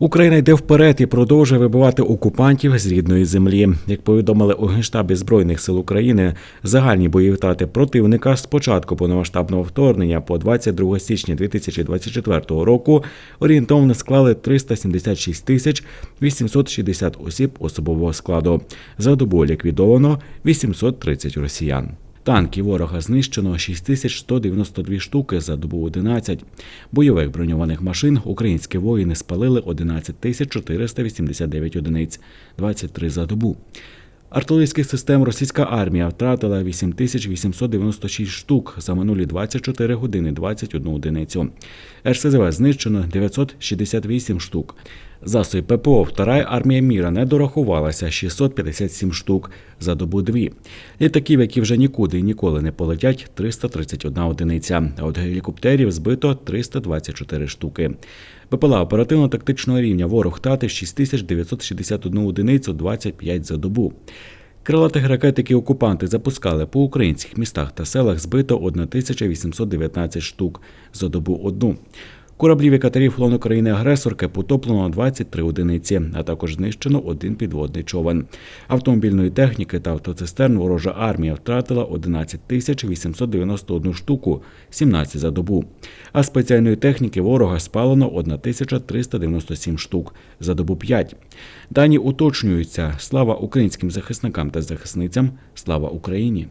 Україна йде вперед і продовжує вибивати окупантів з рідної землі. Як повідомили у генштабі збройних сил України, загальні бойові втрати противника з початку повномасштабного вторгнення по 22 січня 2024 року орієнтовно склали 376 тисяч 860 осіб особового складу. За добу ліквідовано 830 росіян. Танків ворога знищено 6192 штуки за добу 11. Бойових броньованих машин українські воїни спалили 11489 одиниць, 23 за добу. Артилерійських систем російська армія втратила 8896 штук за минулі 24 години 21 одиницю. РСЗВ знищено 968 штук. Засоби ППО Вторая армія міра не дорахувалася 657 штук за добу дві. Літаків, які вже нікуди і ніколи не полетять, 331 одиниця. А от гелікоптерів збито 324 штуки. БПЛА оперативно-тактичного рівня ворог втратив 6961 одиницю 25 за добу. Крилатих ракет, які окупанти запускали по українських містах та селах, збито 1819 штук за добу одну. Кораблів і катерів флоту України агресорки потоплено 23 одиниці, а також знищено один підводний човен. Автомобільної техніки та автоцистерн ворожа армія втратила 11 тисяч 891 штуку, 17 за добу. А спеціальної техніки ворога спалено 1397 штук, за добу 5. Дані уточнюються. Слава українським захисникам та захисницям, слава Україні!